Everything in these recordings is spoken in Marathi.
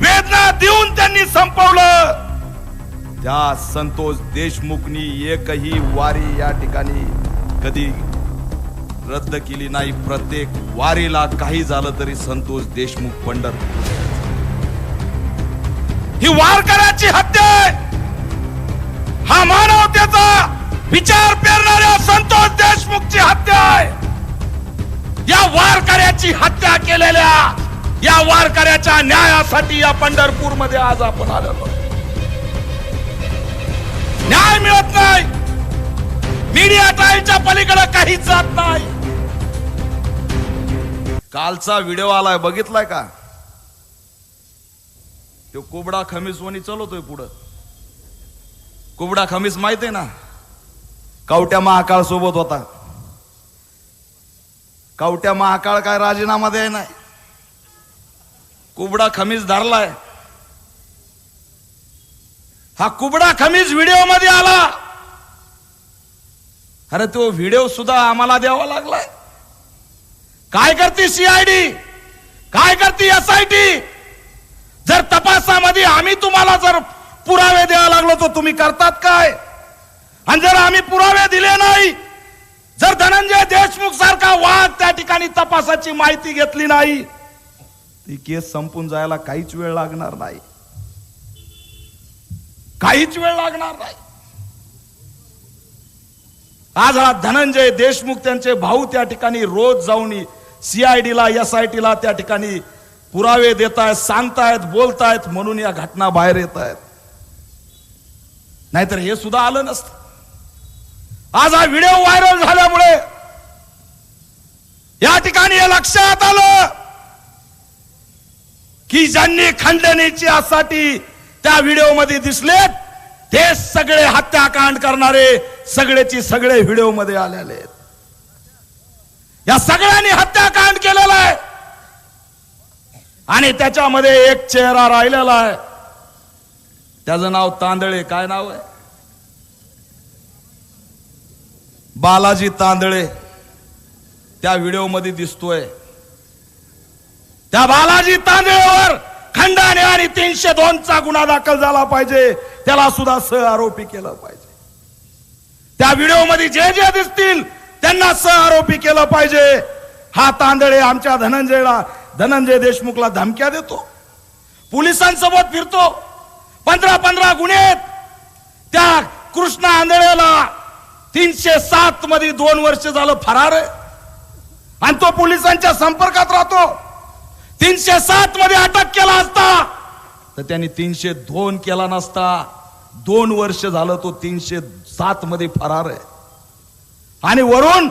वेदना देऊन त्यांनी संपवलं. त्या संतोष देशमुखनी एकही वारी या ठिकाणी कधी रद्द केली नाही. प्रत्येक वारीला काही झालं तरी संतोष देशमुख पंढर. ही वारकऱ्याची हत्या हा मानवतेचा विचार पेरणाऱ्या संतोष देशमुखची हत्या आहे. या वारकऱ्याची हत्या केलेल्या या वारकऱ्याच्या न्यायासाठी या पंढरपूरमध्ये आज आपण आलेलो न्याय मिळत नाही. मीडिया ट्रायलच्या पलीकडे काहीच जात नाही. कालचा व्हिडिओ आलाय बघितलाय का? तो कुबडा खमीस वणी चलवतोय पुढं. कुबडा खमीस माहीत आहे ना? कावट्या महाकाळ सोबत होता. कावट्या महाकाळ काय राजीनामा द्याय नाही. कुबडा खमीज धरलाय. हा कुबडा खमीज व्हिडिओमध्ये आला. अरे तो व्हिडिओ सुद्धा आम्हाला द्यावा लागलाय. काय करते सीआयडी काय करते एसआयटी जर तपासामध्ये आम्ही तुम्हाला जर पुरावे द्यावा लागलो तर तुम्ही करतात काय? आणि जर आम्ही पुरावे दिले नाही जर धनंजय देशमुख सारखा वाद त्या ठिकाणी तपासाची माहिती घेतली नाही ती केस संपून जायला काहीच वेळ लागणार नाही. काहीच वेळ लागणार नाही. आज हा धनंजय देशमुख त्यांचे भाऊ त्या ठिकाणी रोज जाऊन सीआयडीला एस आय टीला त्या ठिकाणी पुरावे देत आहेत सांगतायत बोलतायत म्हणून या घटना बाहेर येत आहेत नाहीतर हे सुद्धा आलं नसतं. आज हा व्हिडिओ व्हायरल झाल्यामुळे या ठिकाणी हे लक्षात आलं. की ज्यांनी खंडणीची आसाठी त्या व्हिडिओमध्ये दिसलेत ते सगळे हत्याकांड करणारे सगळेची सगळे व्हिडिओमध्ये आलेले आहेत. या सगळ्यांनी हत्याकांड केलेलं आहे. आणि त्याच्यामध्ये एक चेहरा राहिलेला आहे. त्याचं नाव तांदळे. काय नाव आहे? बालाजी तांदळे. त्या व्हिडिओमध्ये दिसतोय. त्या बालाजी तांदळेवर खंडाने आणि तीनशे दोनचा गुन्हा दाखल झाला पाहिजे. त्याला सुद्धा सह आरोपी केलं पाहिजे. त्या व्हिडिओमध्ये जे जे दिसतील त्यांना सह आरोपी केलं पाहिजे. हा तांदळे आमच्या धनंजयला धनंजय देशमुखला धमक्या देतो. पोलिसांसोबत फिरतो. पंधरा पंधरा गुन्हे आहेत. त्या कृष्णा आंधळेला तीनशे सात मध्ये दोन वर्ष झालं फरार आहे. आणि तो पोलिसांच्या संपर्कात राहतो. तीनशे सात मध्ये अटक केला असता तर त्यांनी तीनशे दोन केला नसता. दोन वर्ष झालं तो तीनशे सात मध्ये फरार आहे. आणि वरून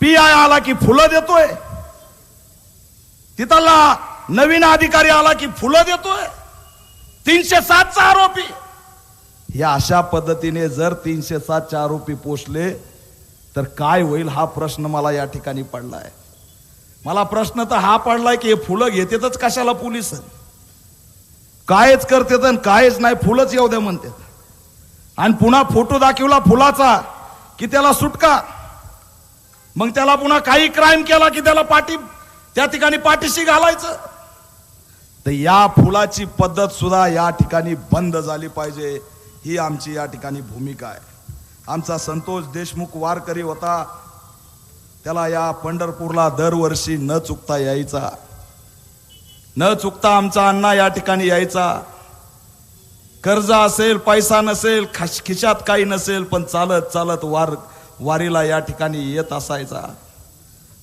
पी आय आला की फुलं देतोय. तिथला नवीन अधिकारी आला की फुलं देतोय. तीनशे सातचा आरोपी. या अशा पद्धतीने जर तीनशे सातचे आरोपी पोचले तर काय होईल हा प्रश्न मला या ठिकाणी पडलाय. मला प्रश्न तर हा पडलाय की हे फुलं घेतेतच कशाला पोलीस? कायच करतेत आणि कायच नाही फुलंच येऊ द्या म्हणतात आणि पुन्हा फोटो दाखवला फुलाचा की त्याला सुटका. मग त्याला पुन्हा काही क्राईम केला की त्याला पाठी त्या ठिकाणी पाठीशी घालायचं. तर या फुलाची पद्धत सुद्धा या ठिकाणी बंद झाली पाहिजे. ही आमची या ठिकाणी भूमिका आहे. आमचा संतोष देशमुख वारकरी होता. त्याला या पंढरपूरला दरवर्षी न चुकता यायचा. न चुकता आमचा अण्णा या ठिकाणी यायचा. कर्ज असेल पैसा नसेल खिशात काही नसेल पण चालत चालत वार वारीला या ठिकाणी येत असायचा.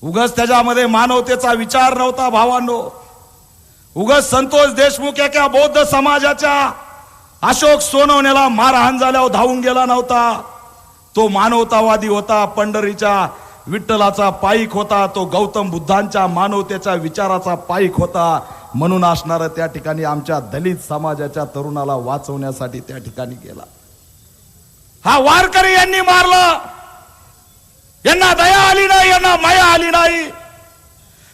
उगच त्याच्यामध्ये मानवतेचा विचार नव्हता भावांनो. उगच संतोष देशमुख एका बौद्ध समाजाच्या अशोक सोनवण्याला मारहाण झाल्यावर धावून गेला नव्हता. तो मानवतावादी होता पंढरीच्या विठ्ठलाचा पाईक होता तो गौतम बुद्धांच्या मानवतेच्या विचाराचा पाईक होता. म्हणून असणार त्या ठिकाणी आमच्या दलित समाजाच्या तरुणाला वाचवण्यासाठी त्या ठिकाणी गेला. हा वारकरी यांनी मारलं. यांना दया आली नाही यांना माया आली नाही.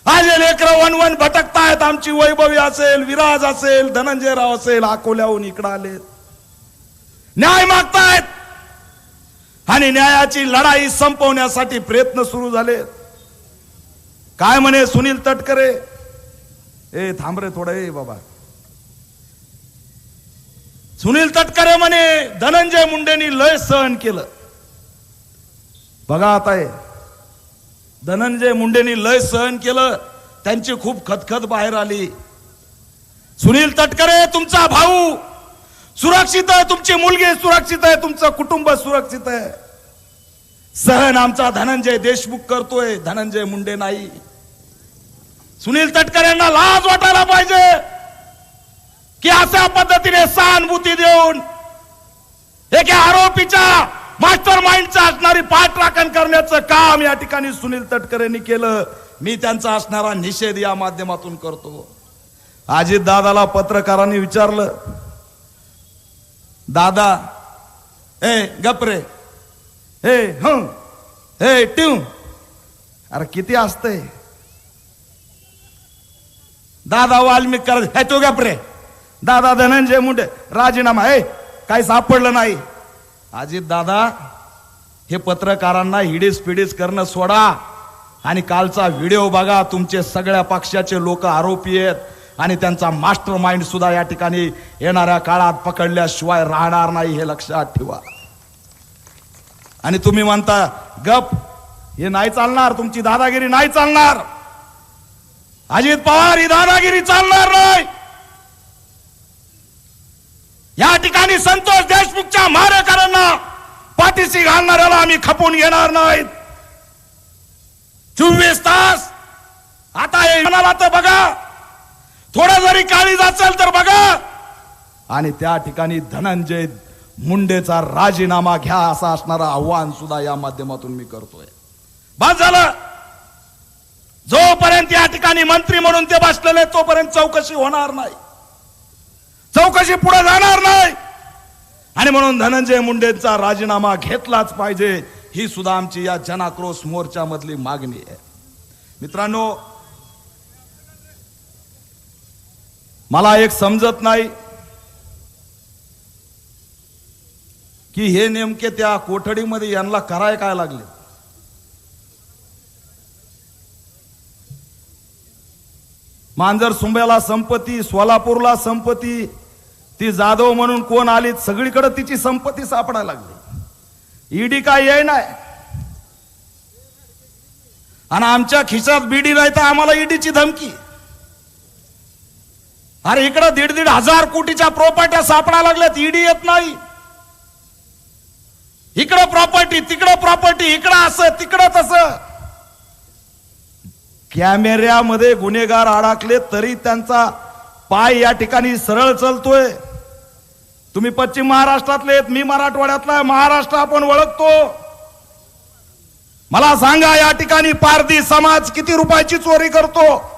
आज हे वन वन भटकतायत आमची वैभवी असेल विराज असेल धनंजयराव असेल अकोल्याहून इकडं आलेत. न्याय मागतायत. आणि न्यायाची लढाई संपवण्यासाठी प्रयत्न सुरू झाले. काय म्हणे सुनील तटकरे? ए थांब रे थोडं ए बाबा. सुनील तटकरे म्हणे धनंजय मुंडेनी लय सहन केलं. बघा आता हे. धनंजय मुंडेनी लय सहन केलं त्यांची खूप खतखत बाहेर आली. सुनील तटकरे तुमचा भाऊ सुरक्षित आहे तुमची मुलगी सुरक्षित आहे तुमचं कुटुंब सुरक्षित आहे. सहन आमचा धनंजय देशमुख करतोय धनंजय मुंडे नाही. सुनील तटकरेंना लाज वाटायला पाहिजे की अशा पद्धतीने सहानुभूती देऊन एका आरोपीच्या मास्टर माइंडचा असणारी पाठराखण करण्याचं काम या ठिकाणी सुनील तटकरेंनी केलं. मी त्यांचा असणारा निषेध या माध्यमातून करतो. अजित दादाला पत्रकारांनी विचारलं दादा ए गपरे हे हं. हे ट्यू अरे किती असतंय? दादा वाल्मिक करत हे तू गपरे दादा धनंजय मुंडे राजीनामा. हे काही सापडलं नाही. अजित दादा हे पत्रकारांना हिडीस पिडीस करणं सोडा. आणि कालचा व्हिडिओ बघा तुमचे सगळ्या पक्षाचे लोक आरोपी आहेत. आणि त्यांचा मास्टर माइंड सुद्धा या ठिकाणी येणाऱ्या काळात पकडल्याशिवाय राहणार नाही हे लक्षात ठेवा. आणि तुम्ही म्हणता गप हे नाही चालणार तुमची दादागिरी नाही चालणार. अजित पवार ही दादागिरी चालणार नाही. या ठिकाणी संतोष देशमुखच्या मारेकरांना पाठीशी घालणाऱ्याला आम्ही खपून घेणार नाहीत चोवीस तास आता हे म्हणाला तर बघा थोडं जरी काळीज असेल तर बघा. आणि त्या ठिकाणी धनंजय मुंडेचा राजीनामा घ्या असं असणारं आव्हान सुद्धा या माध्यमातून मी करतोय. बस झालं. जोपर्यंत या ठिकाणी मंत्री म्हणून ते बसलेले तोपर्यंत चौकशी होणार नाही. चौकशी पुढे जाणार नाही. आणि म्हणून धनंजय मुंडेंचा राजीनामा घेतलाच पाहिजे ही सुद्धा आमची या जनाक्रोश मोर्चा मधली मागणी आहे. मित्रांनो मला एक समजत नाही की हे नेमके त्या कोठडीमध्ये यांना कराय काय लागले? मांजर सुंब्याला संपत्ती सोलापूरला संपत्ती ती जाधव म्हणून कोण आली सगळीकडे तिची संपत्ती सापडायला लागली. ईडी काय येई नाही आणि आमच्या खिशात बीडी नाही तर आम्हाला ईडीची धमकी. अरे इकडं दीड दीड हजार कोटीच्या प्रॉपर्ट्या सापडा लागल्यात. ईडी येत नाही. इकडं प्रॉपर्टी तिकडं प्रॉपर्टी इकडं असं तिकडं तसं. कॅमेऱ्यामध्ये गुन्हेगार अडकले तरी त्यांचा पाय या ठिकाणी सरळ चालतोय. तुम्ही पश्चिम महाराष्ट्रातले आहेत, मी मराठवाड्यातला महाराष्ट्र आपण ओळखतो. मला सांगा या ठिकाणी पारधी समाज किती रुपयाची चोरी करतो?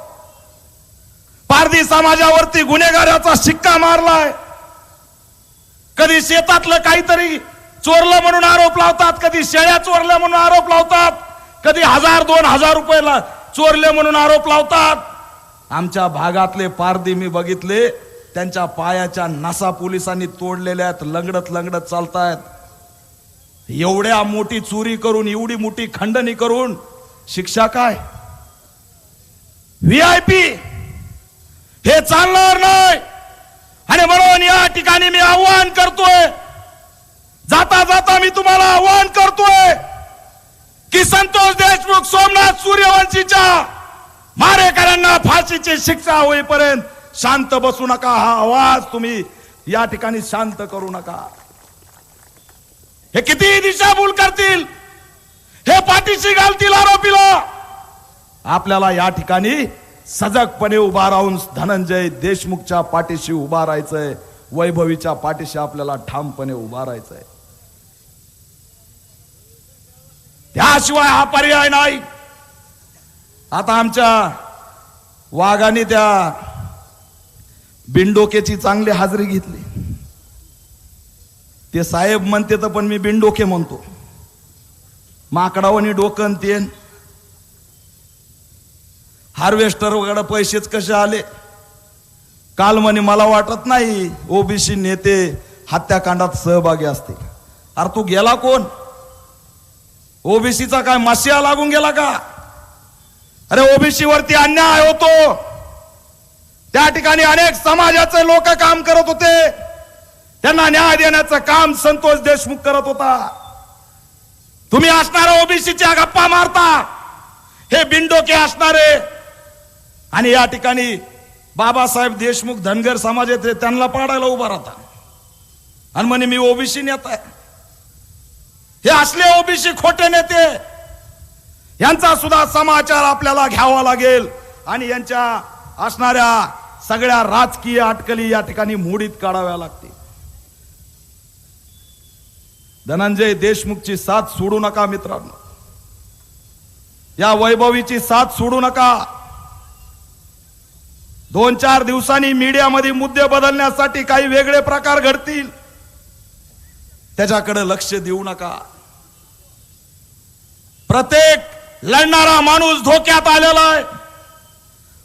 पारधी समाजावरती गुन्हेगाराचा शिक्का मारलाय. कधी शेतातलं काहीतरी चोरलं म्हणून आरोप लावतात कधी शेळ्या चोरल्या म्हणून आरोप लावतात कधी हजार दोन हजार रुपयाला चोरले म्हणून आरोप लावतात. आमच्या भागातले पारधी मी बघितले त्यांच्या पायाच्या नसा पोलिसांनी तोडलेल्या आहेत लंगडत लंगडत चालतायत. एवढ्या मोठी चोरी करून एवढी मोठी खंडणी करून शिक्षा काय? व्ही आय पी हे चालणार नाही. आणि म्हणून या ठिकाणी मी आव्हान करतोय. जाता जाता मी तुम्हाला आव्हान करतोय की संतोष देशमुख सोमनाथ सूर्यवंशीच्या मारेकऱ्यांना फाशीची शिक्षा होईपर्यंत शांत बसू नका. हा आवाज तुम्ही या ठिकाणी शांत करू नका. हे किती दिशाभूल करतील? हे पाठीशी घालतील आरोपीला. आपल्याला या ठिकाणी सजगपणे उभा राहून धनंजय देशमुखच्या पाठीशी उभा राहायचंय. वैभवीच्या पाठीशी आपल्याला ठामपणे उभा राहायचंय. त्याशिवाय हा पर्याय नाही. आता आमच्या वाघाने त्या बिनडोकेची चांगली हाजरी घेतली. ते साहेब म्हणते तर पण मी बिनडोके म्हणतो. माकडावणी डोकन तेन. हार्वेस्टर वगैरे पैसेच कसे आले? काल म्हणे मला वाटत नाही ओबीसी नेते हत्याकांडात सहभागी असते अरे तू गेला कोण? ओबीसीचा काय मासिया लागून गेला का? अरे ओबीसी वरती अन्याय होतो. त्या ठिकाणी अनेक समाजाचे लोक काम करत होते. त्यांना न्याय देण्याचं काम संतोष देशमुख करत होता. तुम्ही असणाऱ्या ओबीसीच्या गप्पा मारता. हे बिंडोके असणारे आणि या ठिकाणी बाबासाहेब देशमुख धनगर समाजाचे त्यांना पाडायला उभा राहता आणि म्हणे मी ओबीसी नेता आहे. हे असले ओबीसी खोटे नेते यांचा सुद्धा समाचार आपल्याला घ्यावा लागेल. आणि यांच्या असणाऱ्या सगळ्या राजकीय अटकली या ठिकाणी मोडीत काढाव्या लागतील. धनंजय देशमुखची साथ सोडू नका मित्रांनो. या वैभवीची साथ सोडू नका. दोन चार दिवसांनी मीडियामध्ये मुद्दे बदलण्यासाठी काही वेगळे प्रकार घडतील. त्याच्याकडे लक्ष देऊ नका. प्रत्येक लढणारा माणूस धोक्यात आलेला आहे.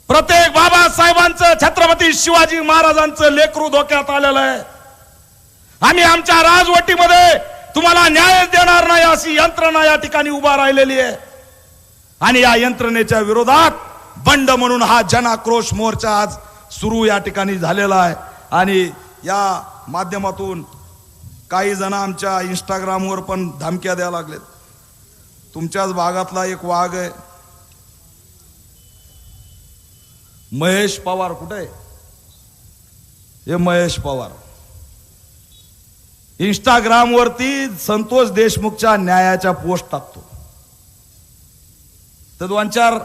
प्रत्येक बाबासाहेबांचं छत्रपती शिवाजी महाराजांचं लेकरू धोक्यात आलेलं आहे. आम्ही आमच्या राजवटीमध्ये तुम्हाला न्याय देणार नाही अशी यंत्रणा या ठिकाणी उभा राहिलेली आहे. आणि या यंत्रणेच्या विरोधात बंड म्हणून हा जनाक्रोश मोर्चा आज सुरू या ठिकाणी झालेला आहे. आणि या माध्यमातून काही जण आमच्या इंस्टाग्रामवर पण धमक्या द्यायला लागलेत. तुमच्याच भागातला एक वाघ आहे. महेश पवार कुठे आहे? हे महेश पवार. इंस्टाग्रामवरती संतोष देशमुखच्या न्यायाच्या पोस्ट टाकतो. तर दोन चार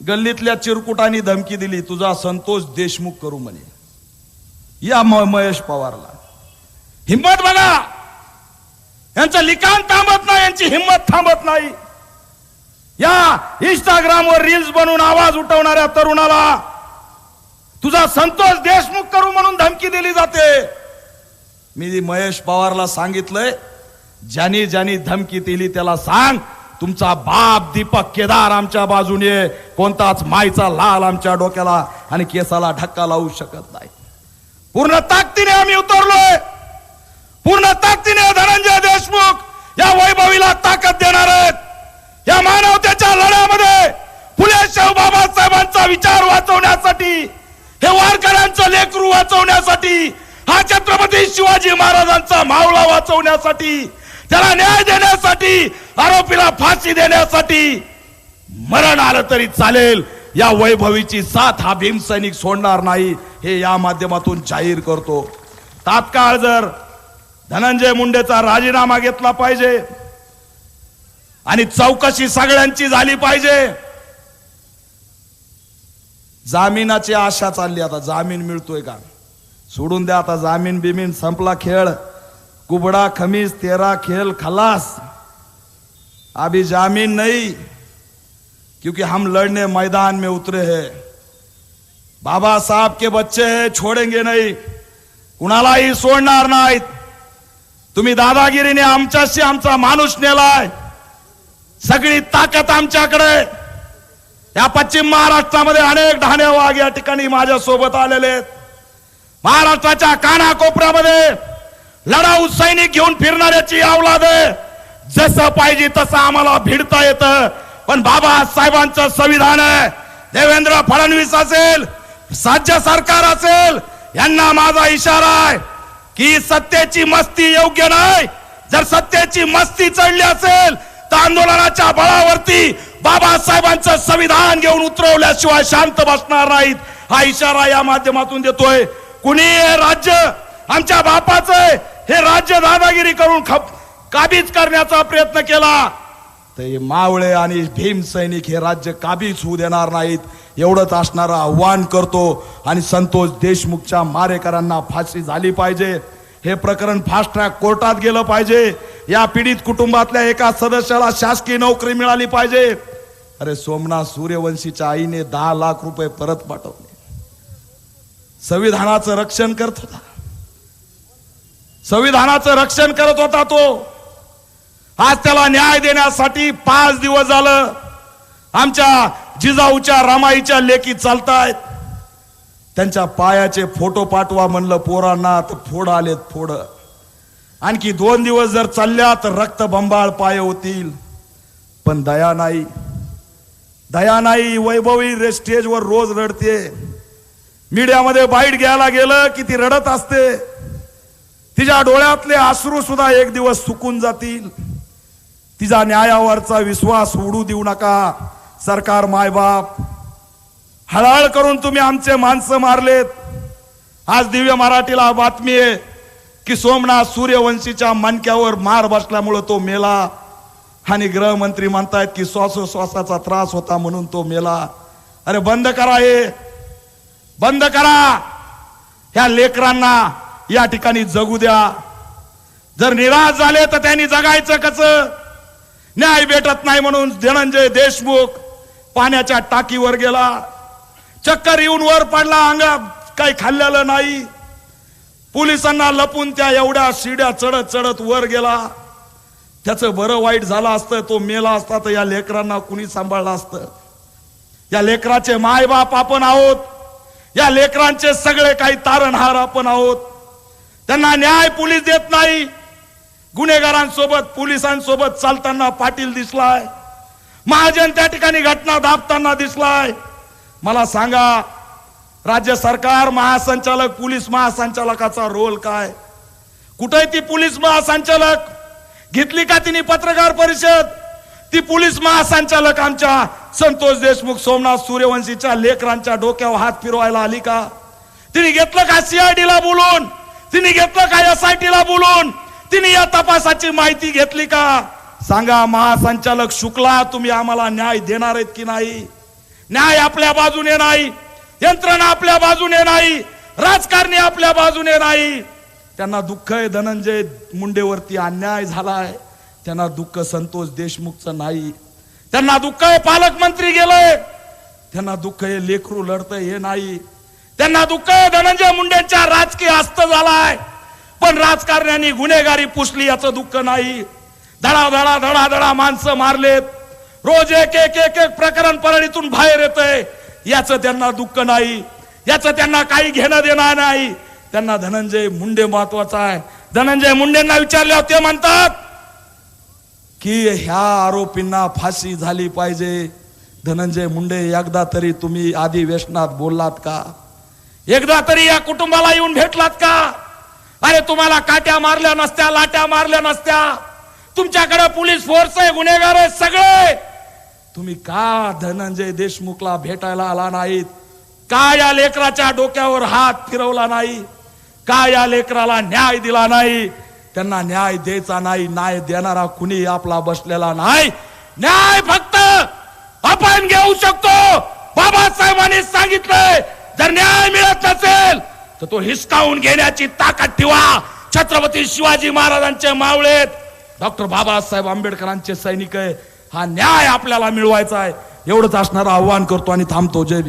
गल्लीतल्या चिरकुटांनी धमकी दिली तुझा संतोष देशमुख करू म्हणे. या महेश पवारला. हिंमत बघा! यांचं लिखाण थांबत नाही यांची हिंमत थांबत नाही. या इंस्टाग्रामवर रील्स बनवून आवाज उठवणाऱ्या तरुणाला तुझा संतोष देशमुख करू म्हणून धमकी दिली जाते. मी महेश पवारला सांगितलंय ज्यानी ज्यानी धमकी दिली त्याला सांग. तुमचा बाप दीपक केदार आमच्या बाजूने कोणताच मायचा लाल आमच्या डोक्याला आणि केसाला धक्का लावू शकत नाही. पूर्ण ताकदीने आम्ही उतरलोय. पूर्ण ताकदीने धनंजय देशमुख या वैभवीला ताकद देणार आहेत. या मानवतेच्या लढ्यामध्ये फुले शाहू बाबासाहेबांचा विचार वाचवण्यासाठी हे वारकऱ्यांचं लेकरू वाचवण्यासाठी हा छत्रपती शिवाजी महाराजांचा मावळा वाचवण्यासाठी त्याला न्याय देण्यासाठी आरोपीला फाशी देण्यासाठी मरण आलं तरी चालेल. या वैभवीची साथ हा भीमसैनिक सोडणार नाही हे या माध्यमातून जाहीर करतो. तात्काळ जर धनंजय मुंडेचा राजीनामा घेतला पाहिजे आणि चौकशी सगळ्यांची झाली पाहिजे जामिनाची आशा चालली आता जामीन मिळतोय का? सोडून द्या आता जामीन बिमीन संपला खेळ. कुबडा खमीस तेरा खेळ खलास. अभी जामीन नहीं क्योंकि हम लड़ने मैदान में उतरे हैं। बाबा साहब के बच्चे हैं छोड़ेंगे नहीं। कुणालाही सोडणार नाहीत तुम्ही दादागिरीने आमच्याशी आमचा माणूस नेलाय। सगळी ताकद आमच्याकडे या पश्चिम महाराष्ट्रामध्ये अनेक ढाणे वाघ या ठिकाणी माझ्या सोबत आलेले आहेत। महाराष्ट्राच्या कानाकोपऱ्यामध्ये लढाऊ सैनिक घेऊन फिरणाऱ्याची अवलाद आहे जसं पाहिजे तसं आम्हाला भिडता येतं. पण बाबासाहेबांचं संविधान आहे. देवेंद्र फडणवीस असेल राज्य सरकार असेल यांना माझा इशारा आहे की सत्तेची मस्ती योग्य नाही. जर सत्तेची मस्ती चढली असेल तर आंदोलनाच्या बळावरती बाबासाहेबांचं संविधान घेऊन उतरवल्याशिवाय शांत बसणार नाहीत. हा इशारा या माध्यमातून देतोय. कुणी हे राज्य आमच्या बापाचं हे राज्य दादागिरी करून खप काबीज करण्याचा प्रयत्न केला. तर मावळे आणि भीम सैनिक हे राज्य काबीज होऊ देणार नाहीत एवढंच असणारं आव्हान करतो आणि संतोष देशमुखच्या मारेकरांना फाशी झाली पाहिजे. हे प्रकरण फास्ट ट्रॅक कोर्टात गेलं पाहिजे. या पीडित कुटुंबातल्या एका सदस्याला शासकीय नोकरी मिळाली पाहिजे. अरे सोमनाथ सूर्यवंशीच्या आईने दहा लाख रुपये परत पाठवले. संविधानाचं रक्षण करत होता. संविधानाचं रक्षण करत होता तो. आज त्याला न्याय देण्यासाठी पाच दिवस झालं. आमच्या जिजाऊच्या रमाईच्या लेखी चालतायत. त्यांच्या पायाचे फोटो पाठवा म्हणलं पोरांना तर फोड आलेत फोड. आणखी दोन दिवस जर चालल्या तर रक्त बंबाळ पाय होतील. पण दया नाही. दया नाही वैभवी रे स्टेजवर रोज रडते. मीडियामध्ये बाईट घ्यायला गेलं की ती रडत असते. तिच्या डोळ्यातले आश्रू सुद्धा एक दिवस सुकून जातील. तिचा न्यायावरचा विश्वास उडू देऊ नका. सरकार मायबाप हळहळ करून तुम्ही आमचे माणसं मारलेत. आज दिव्य मराठीला बातमी आहे की सोमनाथ सूर्यवंशीच्या मनक्यावर मार बसल्यामुळं तो मेला. आणि गृहमंत्री म्हणतायत की श्वासोश्वासाचा त्रास होता म्हणून तो मेला. अरे बंद करा हे. बंद करा. ह्या लेकरांना या ठिकाणी जगू द्या. जर निराश झाले तर त्यांनी जगायचं कसं? न्याय भेटत नाही म्हणून धनंजय देशमुख पाण्याच्या टाकीवर गेला. चक्कर येऊन वर पडला अंगा काही खाल्लेलं नाही. पोलिसांना लपून त्या एवढ्या शिड्या चढत चढत वर गेला. त्याचं बरं वाईट झालं असतं तो मेला असता तर या लेकरांना कुणी सांभाळलं असतं? या लेकराचे मायबाप आपण आहोत. या लेकरांचे सगळे काही तारणहार आपण आहोत. त्यांना न्याय पोलीस देत नाही. गुन्हेगारांसोबत पोलिसांसोबत चालताना पाटील दिसलाय. महाजन त्या ठिकाणी घटना दाबताना दिसलाय. मला सांगा राज्य सरकार महासंचालक पोलीस महासंचालकाचा रोल काय? कुठे ती पोलीस महासंचालक? घेतली का तिने पत्रकार परिषद? ती पोलीस महासंचालक आमच्या संतोष देशमुख सोमनाथ सूर्यवंशीच्या लेकरांच्या डोक्यावर हात फिरवायला आली का? तिने घेतलं का सीआयडी ला बोलून? तिने घेतलं का एस आय टी ला बोलून? तिने या तपासाची माहिती घेतली का? सांगा महासंचालक शुक्ला तुम्ही आम्हाला न्याय देणार आहेत की नाही? न्याय आपल्या बाजूने नाही यंत्रणा आपल्या बाजूने नाही राजकारणी आपल्या बाजूने नाही. त्यांना दुःख आहे धनंजय मुंडेवरती अन्याय झालाय. त्यांना दुःख संतोष देशमुखचं नाही. त्यांना दुःख आहे पालकमंत्री गेलोय. त्यांना दुःख आहे लेकरू लढतंय हे नाही. त्यांना दुःख आहे धनंजय मुंडेंच्या राजकीय हस्त झालाय. पण राजकारण्यांनी गुन्हेगारी पुसली याचं दुःख नाही. धडा धडा धडा धडा माणसं मारलेत. रोज एक एक एक एक प्रकरण परळीतून बाहेर येतंय. याचं त्यांना दुःख नाही. याचं त्यांना काही घेणं देणार नाही. त्यांना धनंजय मुंडे महत्त्वाचा आहे. धनंजय मुंडेंना विचारले ते म्हणतात की ह्या आरोपींना फाशी झाली पाहिजे. धनंजय मुंडे एकदा तरी तुम्ही अधिवेशनात बोललात का? एकदा तरी या कुटुंबाला येऊन भेटलात का? अरे तुम्हाला काट्या मारल्या नसत्या लाट्या मारल्या नसत्या. तुमच्याकडे पोलीस फोर्स आहे गुन्हेगार आहे सगळे. तुम्ही का धनंजय देशमुखला भेटायला आला नाहीत? का या लेकराच्या डोक्यावर हात फिरवला नाही? का या लेकराला न्याय दिला नाही? त्यांना न्याय द्यायचा नाही न्याय देणारा कुणी आपला बसलेला नाही? न्याय फक्त आपण घेऊ शकतो. बाबासाहेबांनी सांगितलंय जर न्याय मिळत नसेल तर तो हिसकावून घेण्याची ताकद ठेवा. छत्रपती शिवाजी महाराजांचे मावळेत. डॉक्टर बाबासाहेब आंबेडकरांचे सैनिक आहे. हा न्याय आपल्याला मिळवायचा आहे. एवढंच असणारं आव्हान करतो आणि थांबतो. जय